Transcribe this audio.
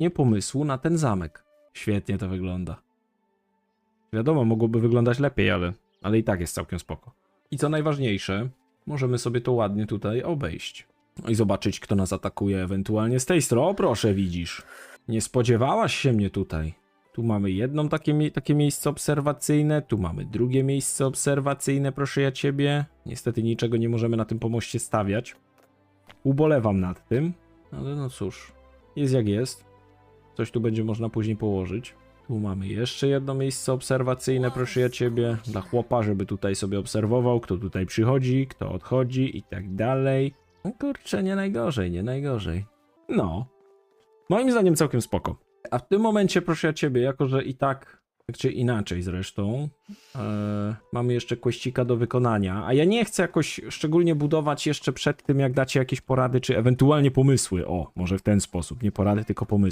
nie pomysłu na ten zamek. Świetnie to wygląda. Wiadomo, mogłoby wyglądać lepiej, ale, ale i tak jest całkiem spoko. I co najważniejsze, możemy sobie to ładnie tutaj obejść. I zobaczyć, kto nas atakuje ewentualnie z tej strony. O, proszę, widzisz. Nie spodziewałaś się mnie tutaj. Tu mamy jedno takie, takie miejsce obserwacyjne, tu mamy drugie miejsce obserwacyjne, proszę ja ciebie. Niestety niczego nie możemy na tym pomoście stawiać. Ubolewam nad tym, ale no cóż, jest jak jest. Coś tu będzie można później położyć. Tu mamy jeszcze jedno miejsce obserwacyjne, proszę ja ciebie, dla chłopa, żeby tutaj sobie obserwował, kto tutaj przychodzi, kto odchodzi i tak dalej. No kurczę, nie najgorzej, nie najgorzej. No, moim zdaniem całkiem spoko. A w tym momencie, proszę ja ciebie, jako że i tak, tak czy inaczej zresztą, e, mamy jeszcze kweścika do wykonania, a ja nie chcę jakoś szczególnie budować jeszcze przed tym, jak dacie jakieś porady, czy ewentualnie pomysły. O, może w ten sposób, nie porady, tylko pomysły.